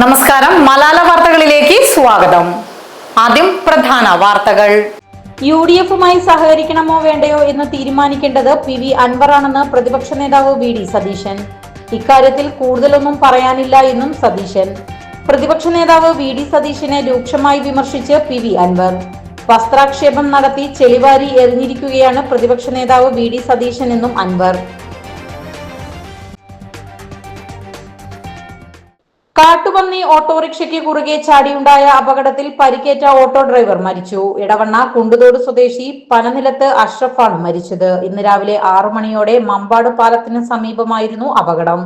നമസ്കാരം. മലാല വാർത്തകളിലേക്ക് സ്വാഗതം. ആദ്യം പ്രധാന വാർത്തകൾ. യു ഡി എഫുമായി സഹകരിക്കണമോ വേണ്ടയോ എന്ന് തീരുമാനിക്കേണ്ടത് പി വി അൻവറാണെന്ന് പ്രതിപക്ഷ നേതാവ് വി ഡി സതീശൻ. ഇക്കാര്യത്തിൽ കൂടുതലൊന്നും പറയാനില്ല എന്നും സതീശൻ. പ്രതിപക്ഷ നേതാവ് വി ഡി സതീശനെ രൂക്ഷമായി വിമർശിച്ച് പി വി അൻവർ. വസ്ത്രാക്ഷേപം നടത്തി ചെളിവാരി എറിഞ്ഞിരിക്കുകയാണ് പ്രതിപക്ഷ നേതാവ് വി ഡി സതീശൻ എന്നും അൻവർ. കാട്ടുപന്നി ഓട്ടോറിക്ഷയ്ക്ക് കുറുകെ ചാടിയുണ്ടായ അപകടത്തിൽ പരിക്കേറ്റ ഓട്ടോ ഡ്രൈവർ മരിച്ചു. ഇടവണ്ണ കുണ്ടുതോട് സ്വദേശി പനനിലത്ത് അഷ്റഫാണ് മരിച്ചത്. ഇന്ന് രാവിലെ ആറു മണിയോടെ മമ്പാട് പാലത്തിന് സമീപമായിരുന്നു അപകടം.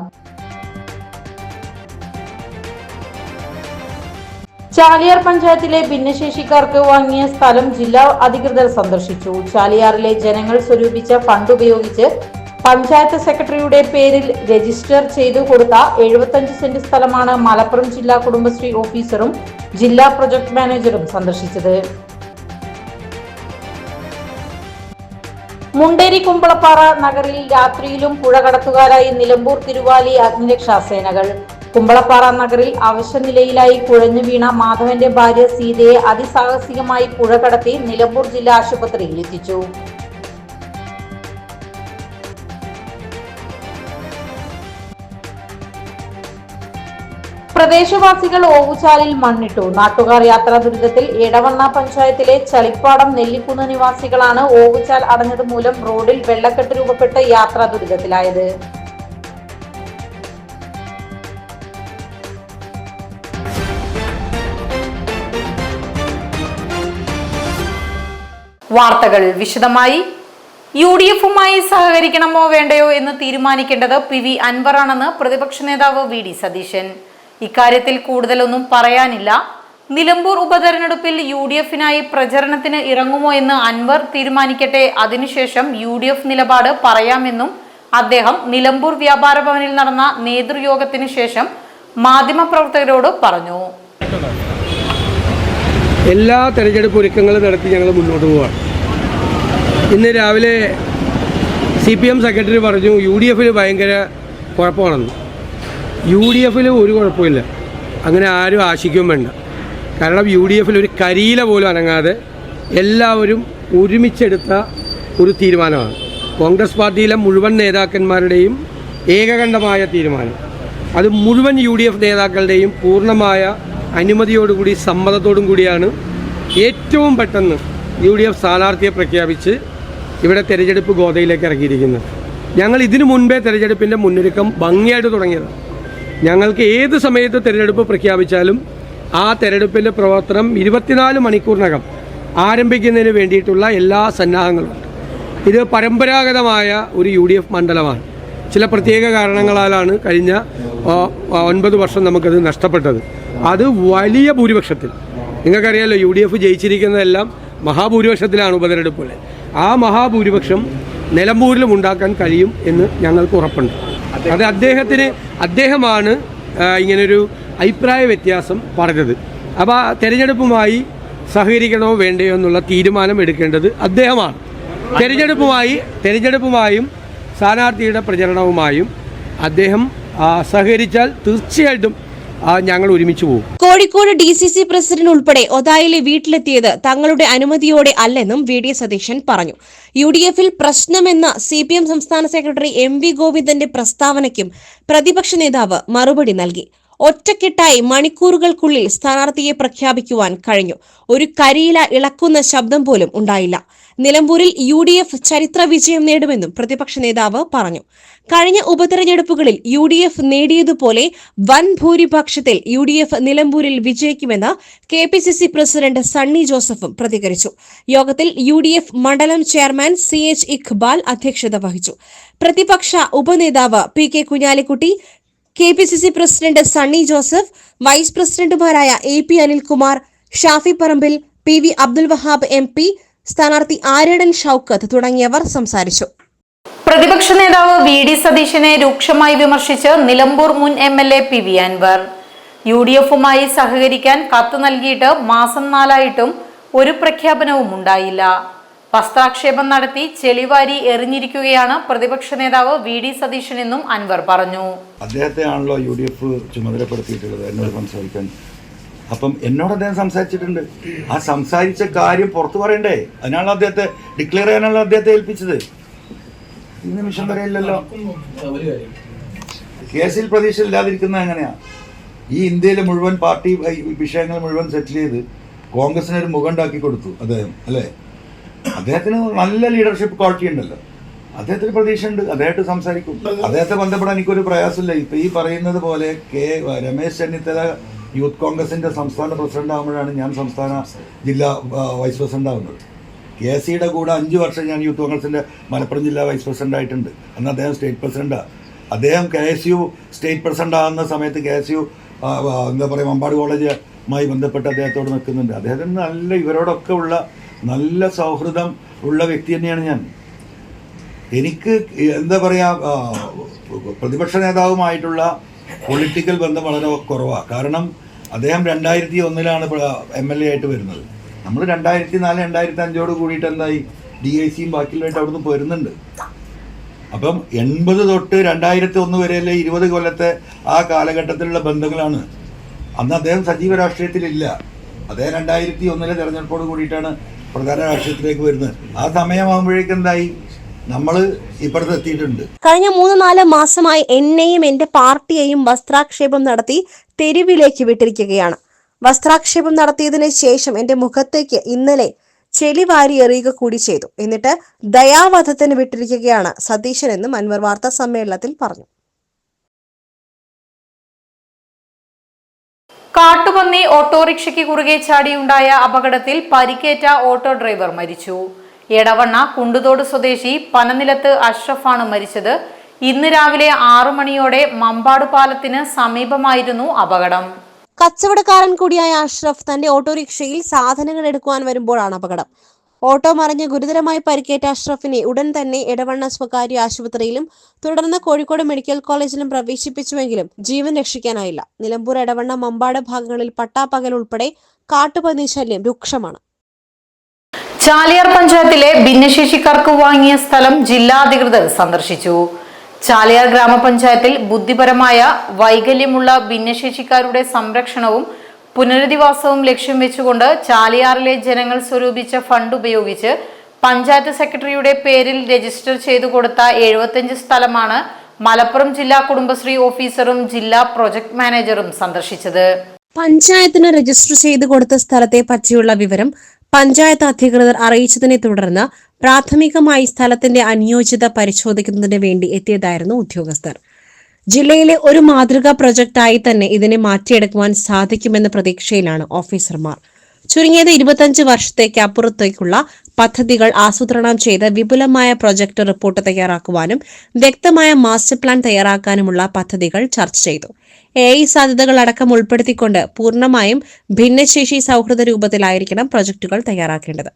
ചാലിയാർ പഞ്ചായത്തിലെ ഭിന്നശേഷിക്കാർക്ക് വാങ്ങിയ സ്ഥലം ജില്ലാ അധികൃതർ സന്ദർശിച്ചു. ചാലിയാറിലെ ജനങ്ങൾ സ്വരൂപിച്ച ഫണ്ട് ഉപയോഗിച്ച് പഞ്ചായത്ത് സെക്രട്ടറിയുടെ പേരിൽ രജിസ്റ്റർ ചെയ്തു കൊടുത്ത എഴുപത്തഞ്ച് സെന്റ് സ്ഥലമാണ് മലപ്പുറം ജില്ലാ കുടുംബശ്രീ ഓഫീസറും ജില്ലാ പ്രൊജക്ട് മാനേജറും സന്ദർശിച്ചത്. മുണ്ടേരി കുമ്പളപ്പാറ നഗറിൽ രാത്രിയിലും പുഴ കടത്തുകാരായി നിലമ്പൂർ തിരുവാലി അഗ്നിരക്ഷാ സേനകൾ. കുമ്പളപ്പാറ നഗറിൽ അവശനിലയിലായി കുഴഞ്ഞു വീണ മാധവന്റെ ഭാര്യ സീതയെ അതിസാഹസികമായി പുഴ കടത്തി നിലമ്പൂർ ജില്ലാ ആശുപത്രിയിൽ എത്തിച്ചു. പ്രദേശവാസികൾ ഓവുചാലിൽ മണ്ണിട്ടു. നാട്ടുകാർ യാത്രാ ദുരിതത്തിൽ എടവണ്ണ പഞ്ചായത്തിലെ ചളിപ്പാടം നെല്ലിക്കുന്ന് നിവാസികളാണ് ഓവുചാൽ അടഞ്ഞത് മൂലം റോഡിൽ വെള്ളക്കെട്ട് രൂപപ്പെട്ട് യാത്രാ ദുരിതത്തിലായത്. വാർത്തകൾ വിശദമായി. യു ഡി എഫുമായി സഹകരിക്കണമോ വേണ്ടയോ എന്ന് തീരുമാനിക്കേണ്ടത് പി വി അൻവറാണെന്ന് പ്രതിപക്ഷ നേതാവ് വി ഡി സതീശൻ. ഇക്കാര്യത്തിൽ കൂടുതലൊന്നും പറയാനില്ല. നിലമ്പൂർ ഉപതെരഞ്ഞെടുപ്പിൽ യു ഡി എഫിനായി പ്രചരണത്തിന് ഇറങ്ങുമോ എന്ന് അൻവർ തീരുമാനിക്കട്ടെ. അതിനുശേഷം യു ഡി എഫ് നിലപാട് പറയാമെന്നും അദ്ദേഹം നിലമ്പൂർ വ്യാപാര ഭവനിൽ നടന്ന നേതൃയോഗത്തിന് ശേഷം മാധ്യമപ്രവർത്തകരോട് പറഞ്ഞു. എല്ലാ തെരഞ്ഞെടുപ്പ് ഒരുക്കങ്ങളും നടത്തി ഞങ്ങൾ മുന്നോട്ട് പോവാണ്. ഇന്ന് രാവിലെ സി പി എം സെക്രട്ടറി പറഞ്ഞു യു ഡി എഫിന് ഭയങ്കര കുഴപ്പമാണെന്ന്. യു ഡി എഫിൽ ഒരു കുഴപ്പമില്ല അങ്ങനെ ആരും ആശിക്കും വേണ്ട. കാരണം യു ഡി എഫിൽ ഒരു കരിയില പോലും അനങ്ങാതെ എല്ലാവരും ഒരുമിച്ചെടുത്ത ഒരു തീരുമാനമാണ്. കോൺഗ്രസ് പാർട്ടിയിലെ മുഴുവൻ നേതാക്കന്മാരുടെയും ഏകകണ്ഠമായ തീരുമാനം. അത് മുഴുവൻ യു ഡി എഫ് നേതാക്കളുടെയും പൂർണമായ അനുമതിയോടുകൂടി സമ്മതത്തോടും കൂടിയാണ് ഏറ്റവും പെട്ടെന്ന് യു ഡി എഫ് സ്ഥാനാർത്ഥിയെ പ്രഖ്യാപിച്ച് ഇവിടെ തെരഞ്ഞെടുപ്പ് ഗോതയിലേക്ക് ഇറങ്ങിയിരിക്കുന്നത്. ഞങ്ങൾ ഇതിനു മുൻപേ തെരഞ്ഞെടുപ്പിന്റെ മുന്നൊരുക്കം ഭംഗിയായിട്ട് തുടങ്ങിയതാണ്. ഞങ്ങൾക്ക് ഏത് സമയത്ത് തിരഞ്ഞെടുപ്പ് പ്രഖ്യാപിച്ചാലും ആ തെരഞ്ഞെടുപ്പിന്റെ പ്രവർത്തനം ഇരുപത്തിനാല് മണിക്കൂറിനകം ആരംഭിക്കുന്നതിന് വേണ്ടിയിട്ടുള്ള എല്ലാ സന്നാഹങ്ങളും ഇത് പരമ്പരാഗതമായ ഒരു യു ഡി എഫ് മണ്ഡലമാണ്. ചില പ്രത്യേക കാരണങ്ങളാലാണ് കഴിഞ്ഞ ഒൻപത് വർഷം നമുക്കത് നഷ്ടപ്പെട്ടത്. അത് വലിയ ഭൂരിപക്ഷത്തിൽ. നിങ്ങൾക്കറിയാലോ യു ഡി എഫ് ജയിച്ചിരിക്കുന്നതെല്ലാം മഹാഭൂരിപക്ഷത്തിലാണ് ഉപതെരഞ്ഞെടുപ്പുകൾ ആ മഹാഭൂരിപക്ഷം നിലമ്പൂരിലും ഉണ്ടാക്കാൻ കഴിയും എന്ന് ഞങ്ങൾക്ക് ഉറപ്പുണ്ട്. അത് അദ്ദേഹത്തിന് അദ്ദേഹമാണ് ഇങ്ങനൊരു അഭിപ്രായ വ്യത്യാസം പറഞ്ഞത്. അപ്പോൾ ആ തെരഞ്ഞെടുപ്പുമായി സഹകരിക്കണമോ വേണ്ടയോ എന്നുള്ള തീരുമാനം എടുക്കേണ്ടത് അദ്ദേഹമാണ്. തെരഞ്ഞെടുപ്പുമായി തെരഞ്ഞെടുപ്പുമായും സ്ഥാനാർത്ഥിയുടെ പ്രചരണവുമായും അദ്ദേഹം സഹകരിച്ചാൽ തീർച്ചയായിട്ടും ഞങ്ങൾ ഒരുമിച്ച് പോകും Kozhikode D C C president ഉൾപ്പെടെ ഒതായിലെ വീട്ടിലെത്തിയത് തങ്ങളുടെ അനുമതിയോടെ അല്ലെന്നും വി ഡി സതീശൻ പറഞ്ഞു. യു ഡി എഫിൽ പ്രശ്നമെന്ന സി പി എം സംസ്ഥാന സെക്രട്ടറി എം വി ഗോവിന്ദന്റെ പ്രസ്താവനയ്ക്കും പ്രതിപക്ഷ നേതാവ് മറുപടി നൽകി. ഒറ്റക്കെട്ടായി മണിക്കൂറുകൾക്കുള്ളിൽ സ്ഥാനാർത്ഥിയെ പ്രഖ്യാപിക്കുവാൻ കഴിഞ്ഞു. ഒരു കരിയില ഇളക്കുന്ന ശബ്ദം പോലും ഉണ്ടായില്ല. നിലമ്പൂരിൽ യു ഡി എഫ് ചരിത്ര വിജയം നേടുമെന്നും പ്രതിപക്ഷ നേതാവ് പറഞ്ഞു. കഴിഞ്ഞ ഉപതെരഞ്ഞെടുപ്പുകളിൽ യു ഡി എഫ് നേടിയതുപോലെ വൻ ഭൂരിപക്ഷത്തിൽ യു ഡി എഫ് നിലമ്പൂരിൽ വിജയിക്കുമെന്ന് K P C C president Sunny ജോസഫും പ്രതികരിച്ചു. യോഗത്തിൽ യു ഡി എഫ് മണ്ഡലം ചെയർമാൻ സി എച്ച് ഇഖ്ബാൽ അധ്യക്ഷത വഹിച്ചു. പ്രതിപക്ഷ ഉപനേതാവ് P K Kunhalikutty K P C C president Sunny Joseph vice പ്രസിഡന്റുമാരായ A P Anilkumar Shafi Parambil P V Abdul Wahab M P സ്ഥാനാർത്ഥി ആര്യടൻ ഷൌക്കത്ത് തുടങ്ങിയവർ സംസാരിച്ചു. പ്രതിപക്ഷ നേതാവ് വി ഡി സതീശനെ രൂക്ഷമായി വിമർശിച്ച് നിലമ്പൂർ മുൻ M L A P V Anvar. U D എഫുമായി സഹകരിക്കാൻ കത്ത് നൽകിയിട്ട് മാസം നാലായിട്ടും ഒരു പ്രഖ്യാപനവും ഉണ്ടായില്ല. വസ്ത്രാക്ഷേപം നടത്തി ചെളിവാരി എറിഞ്ഞിരിക്കുകയാണ് പ്രതിപക്ഷ നേതാവ് വി ഡി സതീശൻ എന്നും അൻവർ പറഞ്ഞു. അദ്ദേഹത്തെയാണല്ലോ യു ഡി എഫ് ചുമതലപ്പെടുത്തിയിട്ടുള്ളത് എന്നോട് സംസാരിക്കാൻ. അപ്പം എന്നോട് അദ്ദേഹം സംസാരിച്ചിട്ടുണ്ട്. ആ സംസാരിച്ച കാര്യം പുറത്തു പറയണ്ടേ? അതിനാണല്ലോ അദ്ദേഹത്തെ ഡിക്ലെയർ ചെയ്യാനാണല്ലോ അദ്ദേഹത്തെ ഏൽപ്പിച്ചത്. ഈ നിമിഷം വരെ ഇല്ലല്ലോ. കേസിൽ പ്രതീക്ഷ ഇല്ലാതിരിക്കുന്നത് എങ്ങനെയാ? ഈ ഇന്ത്യയിലെ മുഴുവൻ പാർട്ടി വിഷയങ്ങൾ മുഴുവൻ സെറ്റിൽ ചെയ്ത് കോൺഗ്രസിന് ഒരു മുഖം ഉണ്ടാക്കി കൊടുത്തു അദ്ദേഹം അല്ലേ? അദ്ദേഹത്തിന് നല്ല ലീഡർഷിപ്പ് ക്വാളിറ്റി ഉണ്ടല്ലോ. അദ്ദേഹത്തിന് പ്രതീക്ഷയുണ്ട് അദ്ദേഹത്തെ സംസാരിക്കും. അദ്ദേഹത്തെ ബന്ധപ്പെടാൻ എനിക്കൊരു പ്രയാസമില്ല. ഇപ്പൊ ഈ പറയുന്നത് പോലെ കെ രമേശ് ചെന്നിത്തല യൂത്ത് കോൺഗ്രസിന്റെ സംസ്ഥാന പ്രസിഡന്റ് ആകുമ്പോഴാണ് ഞാൻ സംസ്ഥാന ജില്ലാ വൈസ് പ്രസിഡന്റ് ആകുന്നത് കെ സിയുടെ കൂടെ അഞ്ച് വർഷം ഞാൻ യൂത്ത് കോൺഗ്രസിന്റെ മലപ്പുറം ജില്ലാ വൈസ് പ്രസിഡന്റ് ആയിട്ടുണ്ട്. അന്ന് അദ്ദേഹം സ്റ്റേറ്റ് പ്രസിഡന്റാണ് അദ്ദേഹം K S U state president ആകുന്ന സമയത്ത് കെ എസ് യു എന്താ പറയുക മമ്പാട് കോളേജുമായി ബന്ധപ്പെട്ട് അദ്ദേഹത്തോട് നിൽക്കുന്നുണ്ട്. അദ്ദേഹത്തിന് നല്ല ഇവരോടൊക്കെ ഉള്ള നല്ല സൗഹൃദം ഉള്ള വ്യക്തി തന്നെയാണ് ഞാൻ. എനിക്ക് എന്താ പറയുക പ്രതിപക്ഷ നേതാവുമായിട്ടുള്ള പൊളിറ്റിക്കൽ ബന്ധം വളരെ കുറവാണ് കാരണം അദ്ദേഹം രണ്ടായിരത്തി ഒന്നിലാണ് എം എൽ എ ആയിട്ട് വരുന്നത്. നമ്മൾ രണ്ടായിരത്തി നാല് രണ്ടായിരത്തി അഞ്ചോട് കൂടിയിട്ട് എന്തായി ഡി ഐ സിയും ബാക്കിയുള്ളതായിട്ട് അവിടുന്ന് പോരുന്നുണ്ട്. അപ്പം എൺപത് തൊട്ട് രണ്ടായിരത്തി ഒന്ന് വരെയല്ലേ ഇരുപത് കൊല്ലത്തെ ആ കാലഘട്ടത്തിലുള്ള ബന്ധങ്ങളാണ്. അന്ന് അദ്ദേഹം സജീവ രാഷ്ട്രീയത്തിലില്ല. അദ്ദേഹം രണ്ടായിരത്തി ഒന്നിലെ തെരഞ്ഞെടുപ്പോട് കൂടിയിട്ടാണ് പ്രധാന രാഷ്ട്രീയത്തിലേക്ക് വരുന്നത്. ആ സമയമാകുമ്പോഴേക്കും എന്തായി നമ്മൾ ഇപ്പുറത്തെത്തിയിട്ടുണ്ട് കഴിഞ്ഞ മൂന്ന് നാല് മാസമായി എന്നെയും എന്റെ പാർട്ടിയെയും വസ്ത്രാക്ഷേപം നടത്തി തെരുവിലേക്ക് വിട്ടിരിക്കുകയാണ്. വസ്ത്രാക്ഷേപം നടത്തിയതിനു ശേഷം എന്റെ മുഖത്തേക്ക് ഇന്നലെ ചെളി വാരി എറിയുക കൂടി ചെയ്തു. എന്നിട്ട് ദയാവധത്തിന് വിട്ടിരിക്കുകയാണ് സതീശൻ എന്നും അൻവർ വാർത്താ സമ്മേളനത്തിൽ പറഞ്ഞു. കാട്ടുപന്നി ഓട്ടോറിക്ഷയ്ക്ക് കുറുകെ ചാടിയുണ്ടായ അപകടത്തിൽ പരിക്കേറ്റ ഓട്ടോ ഡ്രൈവർ മരിച്ചു. എടവണ്ണ കുണ്ടുതോട് സ്വദേശി പനനിലത്ത് അഷ്റഫാണ് മരിച്ചത്. ഇന്ന് രാവിലെ ആറു മണിയോടെ മമ്പാട് പാലത്തിന് സമീപമായിരുന്നു അപകടം. കച്ചവടക്കാരൻ കൂടിയായ അഷ്റഫ് തന്റെ ഓട്ടോറിക്ഷയിൽ സാധനങ്ങൾ എടുക്കുവാൻ വരുമ്പോഴാണ് അപകടം. ഓട്ടോ മറിഞ്ഞ് ഗുരുതരമായി പരിക്കേറ്റ അഷ്റഫിനെ ഉടൻ തന്നെ എടവണ്ണ സ്വകാര്യ ആശുപത്രിയിലും തുടർന്ന് കോഴിക്കോട് മെഡിക്കൽ കോളേജിലും പ്രവേശിപ്പിച്ചുവെങ്കിലും ജീവൻ രക്ഷിക്കാനായില്ല. നിലമ്പൂർ എടവണ്ണ മമ്പാട് ഭാഗങ്ങളിൽ പട്ടാപ്പകൽ ഉൾപ്പെടെ കാട്ടുപന്നി ശല്യം രൂക്ഷമാണ്. ചാലിയാർ പഞ്ചായത്തിലെ ഭിന്നശേഷിക്കാർക്ക് വാങ്ങിയ സ്ഥലം ജില്ലാ അധികൃതർ സന്ദർശിച്ചു. ചാലിയാർ ഗ്രാമപഞ്ചായത്തിൽ ബുദ്ധിപരമായ വൈകല്യമുള്ള ഭിന്നശേഷിക്കാരുടെ സംരക്ഷണവും പുനരധിവാസവും ലക്ഷ്യം വെച്ചുകൊണ്ട് ചാലിയാറിലെ ജനങ്ങൾ സ്വരൂപിച്ച ഫണ്ട് ഉപയോഗിച്ച് പഞ്ചായത്ത് സെക്രട്ടറിയുടെ പേരിൽ രജിസ്റ്റർ ചെയ്തു കൊടുത്ത എഴുപത്തിയഞ്ച് സ്ഥലമാണ് മലപ്പുറം ജില്ലാ കുടുംബശ്രീ ഓഫീസറും ജില്ലാ പ്രൊജക്ട് മാനേജറും സന്ദർശിച്ചത്. പഞ്ചായത്തിന് രജിസ്റ്റർ ചെയ്തു കൊടുത്ത സ്ഥലത്തെ പറ്റിയുള്ള വിവരം പഞ്ചായത്ത് അധികൃതർ അറിയിച്ചതിനെ തുടർന്ന് പ്രാഥമികമായി സ്ഥലത്തിന്റെ അനുയോജ്യത പരിശോധിക്കുന്നതിന് വേണ്ടി എത്തിയതായിരുന്നു ഉദ്യോഗസ്ഥർ. ജില്ലയിലെ ഒരു മാതൃകാ പ്രൊജക്ടായി തന്നെ ഇതിനെ മാറ്റിയെടുക്കുവാൻ സാധിക്കുമെന്ന പ്രതീക്ഷയിലാണ് ഓഫീസർമാർ. ചുരുങ്ങിയത് ഇരുപത്തഞ്ച് വർഷത്തേക്ക് അപ്പുറത്തേക്കുള്ള പദ്ധതികൾ ആസൂത്രണം ചെയ്ത് വിപുലമായ പ്രൊജക്ട് റിപ്പോർട്ട് തയ്യാറാക്കുവാനും വ്യക്തമായ മാസ്റ്റർ പ്ലാൻ തയ്യാറാക്കാനുമുള്ള പദ്ധതികൾ ചർച്ച ചെയ്തു. എ ഐ സാധ്യതകൾ അടക്കം ഉൾപ്പെടുത്തിക്കൊണ്ട് പൂർണമായും ഭിന്നശേഷി സൗഹൃദ രൂപത്തിലായിരിക്കണം പ്രൊജക്ടുകൾ തയ്യാറാക്കേണ്ടത്.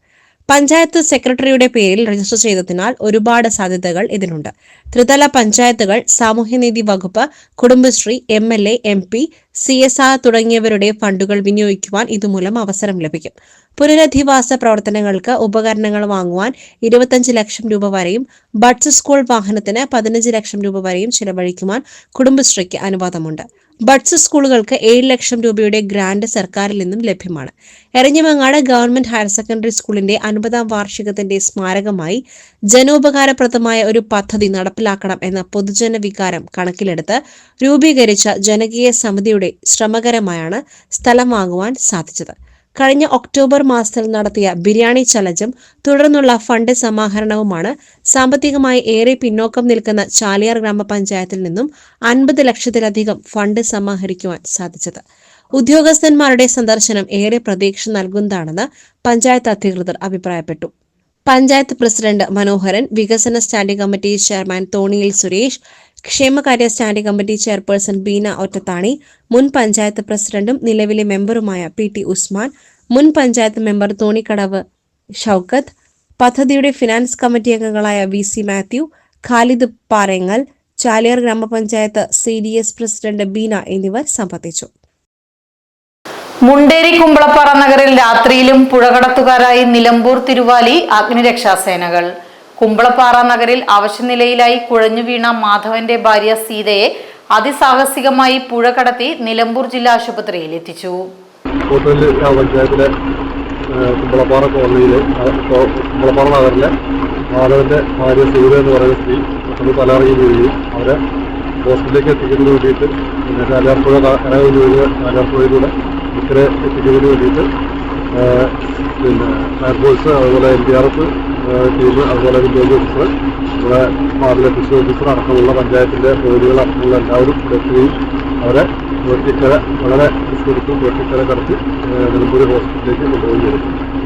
പഞ്ചായത്ത് സെക്രട്ടറിയുടെ പേരിൽ രജിസ്റ്റർ ചെയ്തതിനാൽ ഒരുപാട് സാധ്യതകൾ ഇതിനുണ്ട് ത്രിതല പഞ്ചായത്തുകൾ സാമൂഹ്യനീതി വകുപ്പ് Kudumbashree M L A M P C S R തുടങ്ങിയവരുടെ ഫണ്ടുകൾ വിനിയോഗിക്കുവാൻ ഇതുമൂലം അവസരം ലഭിക്കും. പുനരധിവാസ പ്രവർത്തനങ്ങൾക്ക് ഉപകരണങ്ങൾ വാങ്ങുവാൻ ഇരുപത്തഞ്ച് ലക്ഷം രൂപ വരെയും ബഡ്സ് സ്കൂൾ വാഹനത്തിന് പതിനഞ്ച് ലക്ഷം രൂപ വരെയും ചിലവഴിക്കുവാൻ കുടുംബശ്രീക്ക് അനുവാദമുണ്ട്. ബഡ്സ് സ്കൂളുകൾക്ക് ഏഴ് ലക്ഷം രൂപയുടെ ഗ്രാന്റ് സർക്കാരിൽ നിന്നും ലഭ്യമാണ്. എരഞ്ഞിമങ്ങാട് ഗവൺമെന്റ് ഹയർ സെക്കൻഡറി സ്കൂളിന്റെ അൻപതാം വാർഷികത്തിന്റെ സ്മാരകമായി ജനോപകാരപ്രദമായ ഒരു പദ്ധതി നടപ്പിലാക്കണം എന്ന പൊതുജന വികാരം കണക്കിലെടുത്ത് രൂപീകരിച്ച ജനകീയ സമിതിയുടെ ശ്രമകരമായാണ് സ്ഥലം വാങ്ങുവാൻ സാധിച്ചത്. കഴിഞ്ഞ ഒക്ടോബർ മാസത്തിൽ നടത്തിയ ബിരിയാണി ചലഞ്ചും തുടർന്നുള്ള ഫണ്ട് സമാഹരണവുമാണ് സാമ്പത്തികമായി ഏറെ പിന്നോക്കം നിൽക്കുന്ന ചാലിയാർ ഗ്രാമപഞ്ചായത്തിൽ നിന്നും അൻപത് ലക്ഷത്തിലധികം ഫണ്ട് സമാഹരിക്കുവാൻ സാധിച്ചത്. ഉദ്യോഗസ്ഥന്മാരുടെ സന്ദർശനം ഏറെ പ്രതീക്ഷ നൽകുന്നതാണെന്ന് പഞ്ചായത്ത് അധികൃതർ അഭിപ്രായപ്പെട്ടു. പഞ്ചായത്ത് പ്രസിഡന്റ് മനോഹരൻ വികസന സ്റ്റാൻഡിംഗ് കമ്മിറ്റി ചെയർമാൻ തോണിയിൽ സുരേഷ് ക്ഷേമകാര്യ standing committee chairperson Beena Ottathani മുൻ പഞ്ചായത്ത് പ്രസിഡന്റും നിലവിലെ മെമ്പറുമായ പി ടി ഉസ്മാൻ മുൻ പഞ്ചായത്ത് മെമ്പർ തോണിക്കടവ് ഷൗക്കത്ത് പദ്ധതിയുടെ ഫിനാൻസ് കമ്മിറ്റി അംഗങ്ങളായ വി സി മാത്യു ഖാലിദ് പാറങ്ങൽ ചാലിയർ ഗ്രാമപഞ്ചായത്ത് C D S president Beena എന്നിവർ സംബന്ധിച്ചു. മുണ്ടേരി കുമ്പളപ്പാറ നഗറിൽ രാത്രിയിലും പുഴകടത്തുകാരായി നിലമ്പൂർ തിരുവാലി അഗ്നിരക്ഷാസേനകൾ കുമ്പളപ്പാറ നഗരിൽ അവശനിലയിലായി കുഴഞ്ഞു വീണ മാധവന്റെ ഭാര്യ സീതയെ അതിസാഹസികമായി പുഴ കടത്തി നിലമ്പൂർ ജില്ലാ ആശുപത്രിയിൽ എത്തിച്ചു. പഞ്ചായത്തിലെ കുമ്പളപ്പാറ കോളനിയിലെ കുമ്പളപ്പാറ നഗറിലെ മാധവന്റെ ഭാര്യ സീത എന്ന് പറയുന്ന സ്ത്രീ പെട്ടെന്ന് തലറിഞ്ഞു വീഴുകയും അവരെ ഹോസ്പിറ്റലിലേക്ക് എത്തിക്കുന്നതിന് വേണ്ടിയിട്ട് പിന്നെ ചാലിയാർപ്പുഴ കരകവിഞ്ഞ് വീഴുക ചാലിയാർപ്പുഴയിലൂടെ ഇക്കരെ എത്തിക്കുന്നതിന് വേണ്ടിയിട്ട് പിന്നെ ഫയർഫോഴ്സ് അതുപോലെ N D R F team അതുപോലെ വില്ലേജ് ഓഫീസർ ഇവിടെ മാവിലെ കൃഷി ഓഫീസർ അടക്കമുള്ള പഞ്ചായത്തിന്റെ ജോലികൾ അടക്കമുള്ള എല്ലാവരും എത്തുകയും അവരെ വെട്ടിക്കര വളരെ റിസ്കെടുത്തും വെട്ടിക്കര കടത്തി നിലമ്പൂർ ഹോസ്പിറ്റലിലേക്ക് ചെയ്തു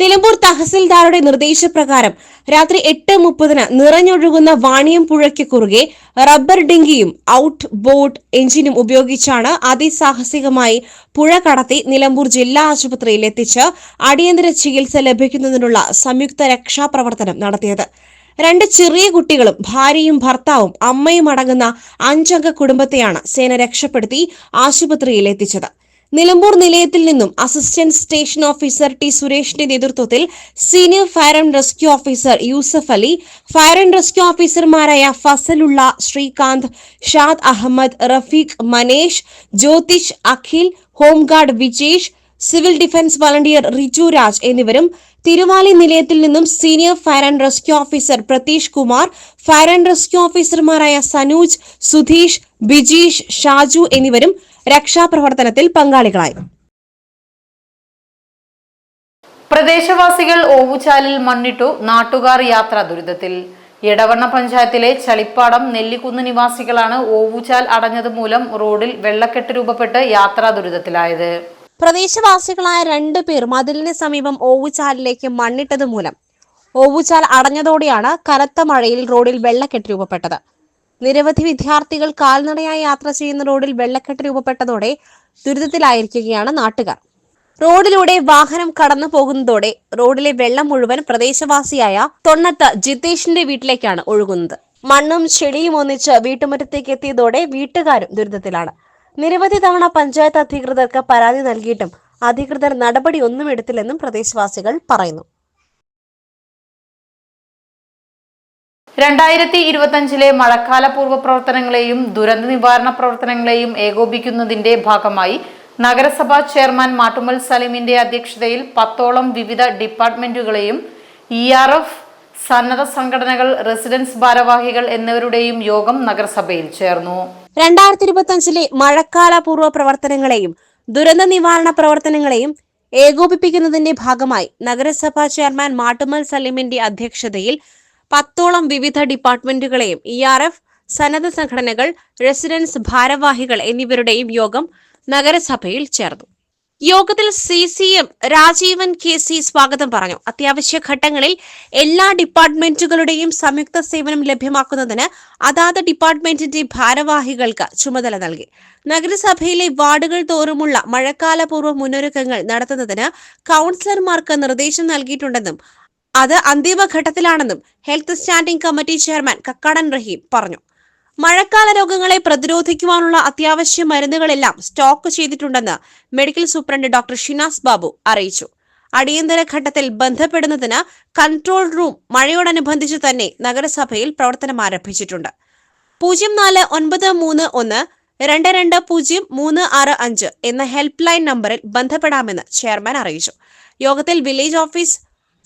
നിലമ്പൂർ തഹസിൽദാരുടെ നിർദ്ദേശപ്രകാരം രാത്രി എട്ട് മുപ്പതിന് നിറഞ്ഞൊഴുകുന്ന വാണിയം പുഴയ്ക്ക് കുറുകെ റബ്ബർ ഡിങ്കിയും ഔട്ട് ബോട്ട് എഞ്ചിനും ഉപയോഗിച്ചാണ് അതിസാഹസികമായി പുഴ കടത്തി നിലമ്പൂർ ജില്ലാ ആശുപത്രിയിൽ എത്തിച്ച് അടിയന്തര ചികിത്സ ലഭിക്കുന്നതിനുള്ള സംയുക്ത രക്ഷാപ്രവർത്തനം നടത്തിയത്. രണ്ട് ചെറിയ കുട്ടികളും ഭാര്യയും ഭർത്താവും അമ്മയും അടങ്ങുന്ന അഞ്ചംഗ കുടുംബത്തെയാണ് സേന രക്ഷപ്പെടുത്തി ആശുപത്രിയിൽ എത്തിച്ചത്. നിലമ്പൂർ നിലയത്തിൽ നിന്നും അസിസ്റ്റന്റ് സ്റ്റേഷൻ ഓഫീസർ ടി സുരേഷിന്റെ നേതൃത്വത്തിൽ senior fire and rescue officer Yusuf Ali fire and rescue ഓഫീസർമാരായ Fasalulla Srikanth Shad Ahammed Rafeeq Maneesh Jyothish Akhil home guard Vijesh civil defence volunteer Riju Raj എന്നിവരും തിരുവാലി നിലയത്തിൽ നിന്നും senior fire and rescue officer Pratheesh Kumar fire and rescue ഓഫീസർമാരായ സനൂജ് സുധീഷ് ബിജീഷ് ഷാജു എന്നിവരും രക്ഷാപ്രവർത്തനത്തിൽ പങ്കാളികളായി. പ്രദേശവാസികൾ ഓവുചാലിൽ മണ്ണിട്ടു നാട്ടുകാർ യാത്ര ദുരിതത്തിൽ. എടവണ്ണ പഞ്ചായത്തിലെ ചളിപ്പാടം നെല്ലിക്കുന്ന് നിവാസികളാണ് ഓവുചാൽ അടഞ്ഞത് മൂലം റോഡിൽ വെള്ളക്കെട്ട് രൂപപ്പെട്ട് യാത്രാ ദുരിതത്തിലായത്. പ്രദേശവാസികളായ രണ്ടു പേർ മതിലിന് സമീപം ഓവുചാലിലേക്ക് മണ്ണിട്ടത് മൂലം. ഓവുചാൽ അടഞ്ഞതോടെയാണ് കനത്ത മഴയിൽ റോഡിൽ വെള്ളക്കെട്ട് രൂപപ്പെട്ടത്. നിരവധി വിദ്യാർത്ഥികൾ കാൽനടയായി യാത്ര ചെയ്യുന്ന റോഡിൽ വെള്ളക്കെട്ട് രൂപപ്പെട്ടതോടെ ദുരിതത്തിലായിരിക്കുകയാണ് നാട്ടുകാർ. റോഡിലൂടെ വാഹനം കടന്നു പോകുന്നതോടെ റോഡിലെ വെള്ളം മുഴുവൻ പ്രദേശവാസിയായ തൊണ്ണത്ത് ജിതേഷിന്റെ വീട്ടിലേക്കാണ് ഒഴുകുന്നത്. മണ്ണും ചെളിയും ഒന്നിച്ച് വീട്ടുമുറ്റത്തേക്ക് എത്തിയതോടെ വീട്ടുകാരും ദുരിതത്തിലാണ്. നിരവധി തവണ പഞ്ചായത്ത് അധികൃതർക്ക് പരാതി നൽകിയിട്ടും അധികൃതർ നടപടി ഒന്നും എടുത്തില്ലെന്നും പ്രദേശവാസികൾ പറയുന്നു. രണ്ടായിരത്തി ഇരുപത്തഞ്ചിലെ മഴക്കാല പൂർവ പ്രവർത്തനങ്ങളെയും ദുരന്ത നിവാരണ പ്രവർത്തനങ്ങളെയും ഏകോപിക്കുന്നതിന്റെ ഭാഗമായി നഗരസഭാ ചെയർമാൻ മാട്ടുമൽ സലീമിന്റെ അധ്യക്ഷതയിൽ പത്തോളം വിവിധ ഡിപ്പാർട്ട്മെന്റുകളെയും ഇ ആർ എഫ് സന്നദ്ധ സംഘടനകൾ റെസിഡൻസ് ഭാരവാഹികൾ എന്നിവരുടെയും യോഗം നഗരസഭയിൽ ചേർന്നു. രണ്ടായിരത്തി ഇരുപത്തിയഞ്ചിലെ മഴക്കാല പൂർവ പ്രവർത്തനങ്ങളെയും ദുരന്ത നിവാരണ പ്രവർത്തനങ്ങളെയും ഏകോപിപ്പിക്കുന്നതിന്റെ ഭാഗമായി നഗരസഭാ ചെയർമാൻ മാട്ടുമൽ സലീമിന്റെ അധ്യക്ഷതയിൽ പത്തോളം വിവിധ ഡിപ്പാർട്ട്മെന്റുകളെയും ഇ ആർ എഫ് സന്നദ്ധ സംഘടനകൾ റെസിഡൻസ് ഭാരവാഹികൾ എന്നിവരുടെയും യോഗം നഗരസഭയിൽ ചേർന്നു. യോഗത്തിൽ C C M Rajeevan K C സ്വാഗതം പറഞ്ഞു. അത്യാവശ്യ ഘട്ടങ്ങളിൽ എല്ലാ ഡിപ്പാർട്ട്മെന്റുകളുടെയും സംയുക്ത സേവനം ലഭ്യമാക്കുന്നതിന് അതാത് ഡിപ്പാർട്ട്മെന്റിന്റെ ഭാരവാഹികൾക്ക് ചുമതല നൽകി. നഗരസഭയിലെ വാർഡുകൾ തോറുമുള്ള മഴക്കാലപൂർവ മുന്നൊരുക്കങ്ങൾ നടത്തുന്നതിന് കൌൺസിലർമാർക്ക് നിർദ്ദേശം നൽകിയിട്ടുണ്ടെന്നും അത് അന്തിമഘട്ടത്തിലാണെന്നും health standing committee chairman Kakkadan Raheem പറഞ്ഞു. മഴക്കാല രോഗങ്ങളെ പ്രതിരോധിക്കുവാനുള്ള അത്യാവശ്യ മരുന്നുകളെല്ലാം സ്റ്റോക്ക് ചെയ്തിട്ടുണ്ടെന്ന് medical superintendent doctor Shinas Babu അറിയിച്ചു. അടിയന്തര ഘട്ടത്തിൽ ബന്ധപ്പെടുന്നതിന് കൺട്രോൾ റൂം മഴയോടനുബന്ധിച്ച് തന്നെ നഗരസഭയിൽ പ്രവർത്തനം ആരംഭിച്ചിട്ടുണ്ട്. പൂജ്യം നാല് ഒൻപത് മൂന്ന് ഒന്ന് രണ്ട് രണ്ട് പൂജ്യം മൂന്ന് ആറ് അഞ്ച് എന്ന ഹെൽപ്പ് ലൈൻ നമ്പറിൽ ബന്ധപ്പെടാമെന്ന് ചെയർമാൻ അറിയിച്ചു. യോഗത്തിൽ village office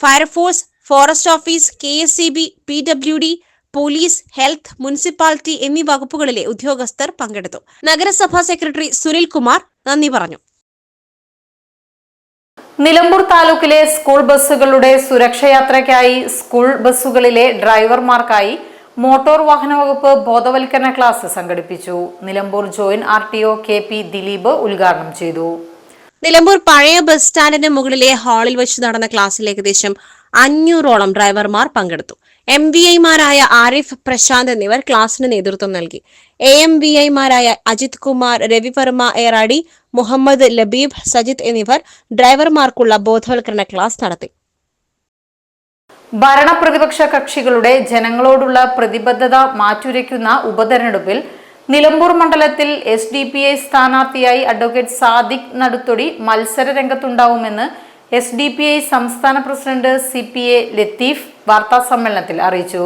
fire force forest office K S C B P W D police health municipality എന്നീ വകുപ്പുകളിലെ ഉദ്യോഗസ്ഥർ പങ്കെടുത്തു. നഗരസഭാ സെക്രട്ടറി സുനിൽ കുമാർ നന്ദി പറഞ്ഞു. നിലമ്പൂർ താലൂക്കിലെ സ്കൂൾ ബസ്സുകളുടെ സുരക്ഷയാത്രയ്ക്കായി സ്കൂൾ ബസ്സുകളിലെ ഡ്രൈവർമാർക്കായി മോട്ടോർ വാഹന വകുപ്പ് ബോധവൽക്കരണ ക്ലാസ് സംഘടിപ്പിച്ചു. Nilambur joint R T O K P Dileep ഉദ്ഘാടനം ചെയ്തു. നിലമ്പൂർ പഴയ ബസ് സ്റ്റാൻഡിന് മുകളിലെ ഹാളിൽ വെച്ച് നടന്ന ക്ലാസ്സിൽ ഏകദേശം അഞ്ഞൂറോളം ഡ്രൈവർമാർ പങ്കെടുത്തു. എം വി ഐമാരായ ആരിഫ് പ്രശാന്ത് എന്നിവർ ക്ലാസ്സിന് നേതൃത്വം നൽകി. എ എം വി ഐമാരായ അജിത് കുമാർ രവിവർമ്മ ഏറാടി മുഹമ്മദ് ലബീബ് സജിത് എന്നിവർ ഡ്രൈവർമാർക്കുള്ള ബോധവൽക്കരണ ക്ലാസ് നടത്തി. ഭരണപ്രതിപക്ഷ കക്ഷികളുടെ ജനങ്ങളോടുള്ള പ്രതിബദ്ധത മാറ്റുരയ്ക്കുന്ന ഉപതെരഞ്ഞെടുപ്പിൽ നിലമ്പൂർ മണ്ഡലത്തിൽ എസ് ഡി പി ഐ സ്ഥാനാർത്ഥിയായി അഡ്വക്കേറ്റ് സാദിഖ് നടുത്തൊടി മത്സര രംഗത്തുണ്ടാവുമെന്ന് എസ് ഡി പി ഐ സംസ്ഥാന president C P A Latheef വാർത്താ സമ്മേളനത്തിൽ അറിയിച്ചു.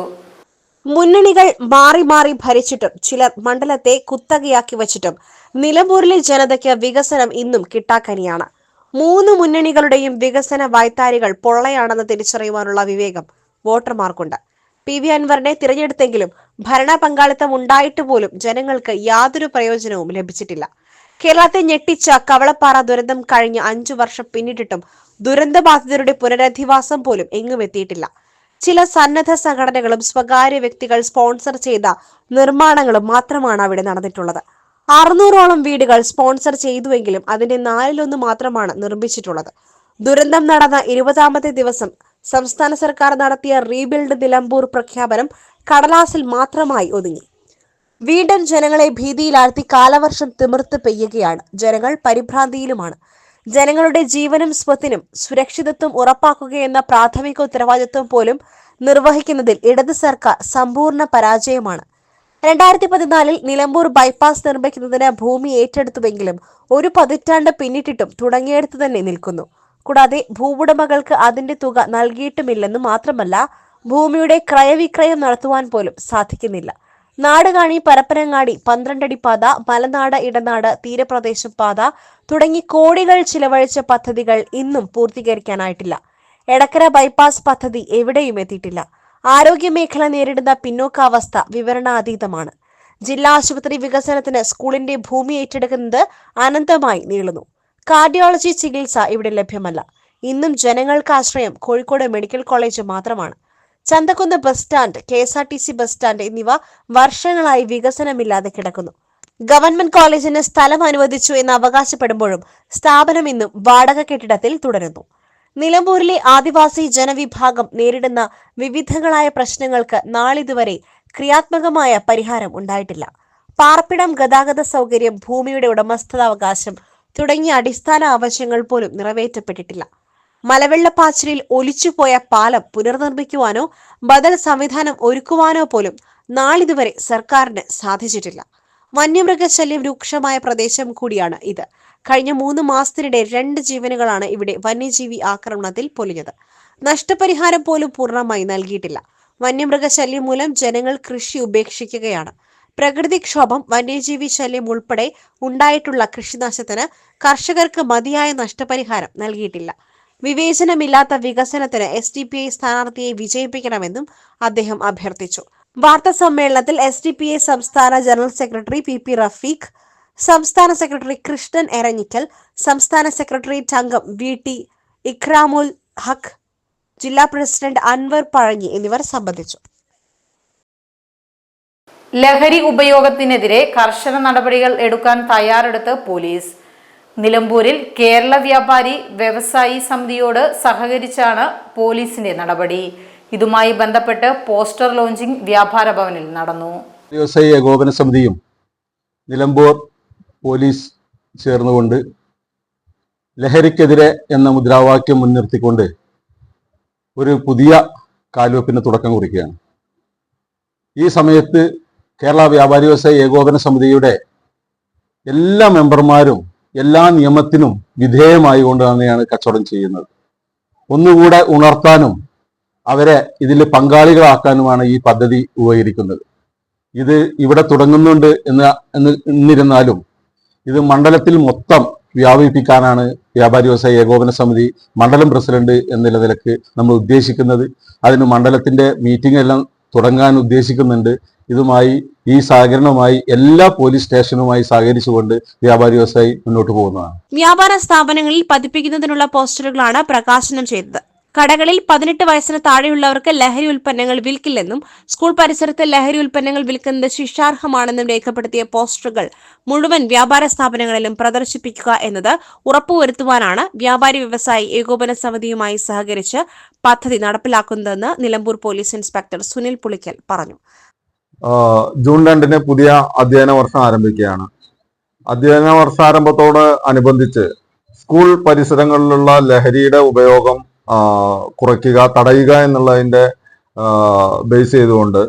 മുന്നണികൾ മാറി മാറി ഭരിച്ചിട്ടും ചിലർ മണ്ഡലത്തെ കുത്തകയാക്കി വച്ചിട്ടും നിലമ്പൂരിലെ ജനതയ്ക്ക് വികസനം ഇന്നും കിട്ടാക്കനിയാണ്. മൂന്ന് മുന്നണികളുടെയും വികസന വായ്ത്താരികൾ പൊള്ളയാണെന്ന് തിരിച്ചറിയുവാനുള്ള വിവേകം വോട്ടർമാർക്കുണ്ട്. പി വി അൻവറിനെ തിരഞ്ഞെടുത്തെങ്കിലും ഭരണ പങ്കാളിത്തം ഉണ്ടായിട്ട് പോലും ജനങ്ങൾക്ക് യാതൊരു പ്രയോജനവും ലഭിച്ചിട്ടില്ല. കേരളത്തെ ഞെട്ടിച്ച കവളപ്പാറ ദുരന്തം കഴിഞ്ഞ അഞ്ചു വർഷം പിന്നിട്ടിട്ടും ദുരന്തബാധിതരുടെ പുനരധിവാസം പോലും എങ്ങും എത്തിയിട്ടില്ല. ചില സന്നദ്ധ സംഘടനകളും സ്വകാര്യ വ്യക്തികൾ സ്പോൺസർ ചെയ്ത നിർമ്മാണങ്ങളും മാത്രമാണ് അവിടെ നടന്നിട്ടുള്ളത്. അറുന്നൂറോളം വീടുകൾ സ്പോൺസർ ചെയ്തുവെങ്കിലും അതിന്റെ നാലിലൊന്ന് മാത്രമാണ് നിർമ്മിച്ചിട്ടുള്ളത്. ദുരന്തം നടന്ന ഇരുപതാമത്തെ ദിവസം സംസ്ഥാന സർക്കാർ നടത്തിയ റീബിൽഡ് നിലമ്പൂർ പ്രഖ്യാപനം കടലാസിൽ മാത്രമായി ഒതുങ്ങി. വീണ്ടും ജനങ്ങളെ ഭീതിയിലാഴ്ത്തി കാലവർഷം തിമിർത്ത് പെയ്യുകയാണ്. ജനങ്ങൾ പരിഭ്രാന്തിയിലുമാണ്. ജനങ്ങളുടെ ജീവനും സ്വത്തിനും സുരക്ഷിതത്വം ഉറപ്പാക്കുകയെന്ന പ്രാഥമിക ഉത്തരവാദിത്വം പോലും നിർവഹിക്കുന്നതിൽ ഇടത് സർക്കാർ സമ്പൂർണ പരാജയമാണ്. രണ്ടായിരത്തി പതിനാലിൽ നിലമ്പൂർ ബൈപ്പാസ് നിർമ്മിക്കുന്നതിന് ഭൂമി ഏറ്റെടുത്തുവെങ്കിലും ഒരു പതിറ്റാണ്ട് പിന്നിട്ടിട്ടും തുടങ്ങിയെടുത്ത് തന്നെ നിൽക്കുന്നു. കൂടാതെ ഭൂവുടമകൾക്ക് അതിന്റെ തുക നൽകിയിട്ടുമില്ലെന്ന് മാത്രമല്ല ഭൂമിയുടെ ക്രയവിക്രയം നടത്തുവാൻ പോലും സാധിക്കുന്നില്ല. നാടുകാണി പരപ്പനങ്ങാടി പന്ത്രണ്ടടി പാത മലനാട് ഇടനാട് തീരപ്രദേശം പാത തുടങ്ങി കോടികൾ ചിലവഴിച്ച പദ്ധതികൾ ഇന്നും പൂർത്തീകരിക്കാനായിട്ടില്ല. എടക്കര ബൈപ്പാസ് പദ്ധതി എവിടെയും എത്തിയിട്ടില്ല. ആരോഗ്യമേഖല നേരിടുന്ന പിന്നോക്കാവസ്ഥ വിവരണാതീതമാണ്. ജില്ലാ ആശുപത്രി വികസനത്തിന് സ്കൂളിന്റെ ഭൂമി ഏറ്റെടുക്കുന്നത് അനന്തമായി നീളുന്നു. കാർഡിയോളജി ചികിത്സ ഇവിടെ ലഭ്യമല്ല. ഇന്നും ജനങ്ങൾക്ക് ആശ്രയം കോഴിക്കോട് മെഡിക്കൽ കോളേജ് മാത്രമാണ്. Chanthakkunnu bus stand K S R T C bus stand എന്നിവ വർഷങ്ങളായി വികസനമില്ലാതെ കിടക്കുന്നു. ഗവൺമെന്റ് കോളേജിന് സ്ഥലം അനുവദിച്ചു എന്ന് അവകാശപ്പെടുമ്പോഴും സ്ഥാപനം ഇന്നും വാടക കെട്ടിടത്തിൽ തുടരുന്നു. നിലമ്പൂരിലെ ആദിവാസി ജനവിഭാഗം നേരിടുന്ന വിവിധങ്ങളായ പ്രശ്നങ്ങൾക്ക് നാളിതുവരെ ക്രിയാത്മകമായ പരിഹാരം ഉണ്ടായിട്ടില്ല. പാർപ്പിടം ഗതാഗത സൗകര്യം ഭൂമിയുടെ ഉടമസ്ഥതാവകാശം തുടങ്ങിയ അടിസ്ഥാന ആവശ്യങ്ങൾ പോലും നിറവേറ്റപ്പെട്ടിട്ടില്ല. മലവെള്ളപ്പാച്ചിലിൽ ഒലിച്ചുപോയ പാലം പുനർനിർമ്മിക്കുവാനോ ബദൽ സംവിധാനം ഒരുക്കുവാനോ പോലും നാളിതുവരെ സർക്കാരിന് സാധിച്ചിട്ടില്ല. വന്യമൃഗശല്യം രൂക്ഷമായ പ്രദേശം കൂടിയാണ് ഇത്. കഴിഞ്ഞ മൂന്ന് മാസത്തിനിടെ രണ്ട് ജീവനുകളാണ് ഇവിടെ വന്യജീവി ആക്രമണത്തിൽ പൊലിഞ്ഞത്. നഷ്ടപരിഹാരം പോലും പൂർണമായി നൽകിയിട്ടില്ല. വന്യമൃഗശല്യം മൂലം ജനങ്ങൾ കൃഷി ഉപേക്ഷിക്കുകയാണ്. പ്രകൃതിക്ഷോഭം വന്യജീവി ശല്യം ഉൾപ്പെടെ ഉണ്ടായിട്ടുള്ള കൃഷിനാശത്തിന് കർഷകർക്ക് മതിയായ നഷ്ടപരിഹാരം നൽകിയിട്ടില്ല. വിവേചനമില്ലാത്ത വികസനത്തിന് എസ് ഡി പി ഐ സ്ഥാനാർത്ഥിയെ വിജയിപ്പിക്കണമെന്നും അദ്ദേഹം അഭ്യർത്ഥിച്ചു. വാർത്താ സമ്മേളനത്തിൽ എസ് ഡി പി ഐ സംസ്ഥാന general secretary P P Rafeeq സംസ്ഥാന സെക്രട്ടറി കൃഷ്ണൻ എരഞ്ഞിക്കൽ സംസ്ഥാന സെക്രട്ടറിയേറ്റ് അംഗം വി ടി ഇഖ്രാമുൽ ഹഖ് ജില്ലാ പ്രസിഡന്റ് അൻവർ പഴഞ്ഞി എന്നിവർ സംബന്ധിച്ചു. ലഹരി ഉപയോഗത്തിനെതിരെ കർശന നടപടികൾ എടുക്കാൻ തയ്യാറെടുത്ത് പോലീസ്. നിലമ്പൂരിൽ കേരള വ്യാപാരി വ്യവസായി സമിതിയോട് സഹകരിച്ചാണ് പോലീസിന്റെ നടപടി. ഇതുമായി ബന്ധപ്പെട്ട് പോസ്റ്റർ ലോഞ്ചിംഗ് വ്യാപാര ഭവനിൽ നടന്നു. വ്യവസായി ഏകോപന സമിതിയും നിലമ്പൂർ പോലീസ് ചേർന്നുകൊണ്ട് ലഹരിക്കെതിരെ എന്ന മുദ്രാവാക്യം മുൻനിർത്തിക്കൊണ്ട് ഒരു പുതിയ കാൽവെപ്പിന് തുടക്കം കുറിക്കുകയാണ്. ഈ സമയത്ത് കേരള വ്യാപാരി വ്യവസായ ഏകോപന സമിതിയുടെ എല്ലാ മെമ്പർമാരും എല്ലാ നിയമത്തിനും വിധേയമായി കൊണ്ട് തന്നെയാണ് കച്ചവടം ചെയ്യുന്നത്. ഒന്നുകൂടെ ഉണർത്താനും അവരെ ഇതിൽ പങ്കാളികളാക്കാനുമാണ് ഈ പദ്ധതി ഉപകരിക്കുന്നത്. ഇത് ഇവിടെ തുടങ്ങുന്നുണ്ട് എന്ന് എന്ന് എന്നിരുന്നാലും ഇത് മണ്ഡലത്തിൽ മൊത്തം വ്യാപിപ്പിക്കാനാണ് വ്യാപാരി വ്യവസായ ഏകോപന സമിതി മണ്ഡലം പ്രസിഡന്റ് എന്ന നിലയ്ക്ക് നമ്മൾ ഉദ്ദേശിക്കുന്നത്. അതിന് മണ്ഡലത്തിന്റെ മീറ്റിംഗ് എല്ലാം തുടങ്ങാൻ ഉദ്ദേശിക്കുന്നുണ്ട്. ഇതുമായി ഈ സഹകരണവുമായി എല്ലാ പോലീസ് സ്റ്റേഷനുമായി സഹകരിച്ചുകൊണ്ട് വ്യാപാരി വ്യവസായി മുന്നോട്ട് പോകുന്നതാണ്. വ്യാപാര സ്ഥാപനങ്ങളിൽ പതിപ്പിക്കുന്നതിനുള്ള പോസ്റ്ററുകളാണ് പ്രകാശനം ചെയ്തത്. കടകളിൽ പതിനെട്ട് വയസ്സിന് താഴെയുള്ളവർക്ക് ലഹരി ഉൽപ്പന്നങ്ങൾ വിൽക്കില്ലെന്നും സ്കൂൾ പരിസരത്ത് ലഹരി ഉൽപ്പന്നങ്ങൾ വിൽക്കുന്നത് ശിക്ഷാർഹമാണെന്നും രേഖപ്പെടുത്തിയ പോസ്റ്ററുകൾ മുഴുവൻ വ്യാപാര സ്ഥാപനങ്ങളിലും പ്രദർശിപ്പിക്കുക എന്നത് ഉറപ്പുവരുത്തുവാനാണ് വ്യാപാരി വ്യവസായി ഏകോപന സമിതിയുമായി സഹകരിച്ച് പദ്ധതി നടപ്പിലാക്കുന്നതെന്ന് നിലമ്പൂർ പോലീസ് ഇൻസ്പെക്ടർ സുനിൽ പുളിക്കൽ പറഞ്ഞു. ജൂൺ രണ്ടിന് പുതിയ അധ്യയന വർഷം ആരംഭിക്കുകയാണ്. അധ്യയന വർഷാരംഭത്തോട് അനുബന്ധിച്ച് സ്കൂൾ പരിസരങ്ങളിലുള്ള ലഹരിയുടെ ഉപയോഗം കുറയ്ക്കുക തടയുക എന്നുള്ളതിന്റെ ബേസ് ചെയ്തുകൊണ്ട്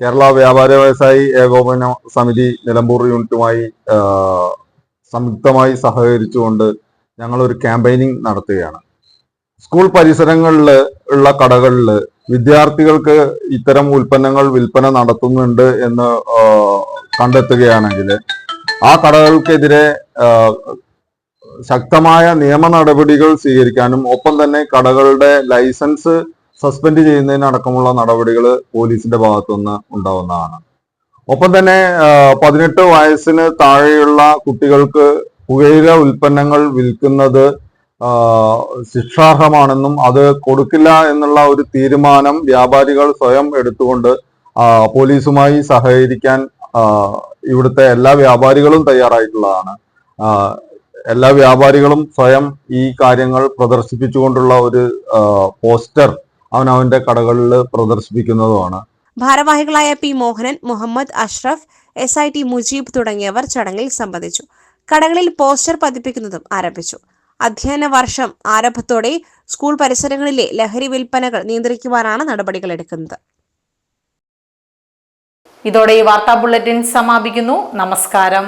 കേരള വ്യാപാര വ്യവസായി ഏകോപന സമിതി നിലമ്പൂർ യൂണിറ്റുമായി സംയുക്തമായി സഹകരിച്ചുകൊണ്ട് ഞങ്ങൾ ഒരു ക്യാമ്പയിനിങ് നടത്തുകയാണ്. സ്കൂൾ പരിസരങ്ങളിൽ ഉള്ള കടകളിൽ വിദ്യാർത്ഥികൾക്ക് ഇത്തരം ഉൽപ്പന്നങ്ങൾ വിൽപ്പന നടത്തുന്നുണ്ട് എന്ന് കണ്ടെത്തുകയാണെങ്കിൽ ആ കടകൾക്കെതിരെ ശക്തമായ നിയമ നടപടികൾ സ്വീകരിക്കാനും ഒപ്പം തന്നെ കടകളുടെ ലൈസൻസ് സസ്പെൻഡ് ചെയ്യുന്നതിനടക്കമുള്ള നടപടികൾ പോലീസിന്റെ ഭാഗത്തുനിന്ന് ഉണ്ടാവുന്നതാണ്. ഒപ്പം തന്നെ പതിനെട്ട് വയസ്സിന് താഴെയുള്ള കുട്ടികൾക്ക് പുകയില ഉൽപ്പന്നങ്ങൾ വിൽക്കുന്നത് ശിക്ഷാർഹമാണെന്നും അത് കൊടുക്കില്ല എന്നുള്ള ഒരു തീരുമാനം വ്യാപാരികൾ സ്വയം എടുത്തുകൊണ്ട് പോലീസുമായി സഹകരിക്കാൻ ഇവിടുത്തെ എല്ലാ വ്യാപാരികളും തയ്യാറായിട്ടുള്ളതാണ്. എല്ലാ വ്യാപാരികളും സ്വയം ഈ കാര്യങ്ങൾ പ്രദർശിപ്പിച്ചുകൊണ്ടുള്ള ഒരു പോസ്റ്റർ അവൻ അവന്റെ കടകളിൽ പ്രദർശിപ്പിക്കുന്നതുമാണ്. ഭാരവാഹികളായ P Mohanan Muhammad Ashraf S I T Mujeeb തുടങ്ങിയവർ ചടങ്ങിൽ സംബന്ധിച്ചു. കടകളിൽ പോസ്റ്റർ പതിപ്പിക്കുന്നതും ആരംഭിച്ചു. അധ്യയന വർഷം ആരംഭത്തോടെ സ്കൂൾ പരിസരങ്ങളിലെ ലഹരി വിൽപ്പനകൾ നിയന്ത്രിക്കുവാനാണ് നടപടികൾ എടുക്കുന്നത്. ഇതോടെ ഈ വാർത്താ ബുള്ളറ്റിൻ സമാപിക്കുന്നു. നമസ്കാരം.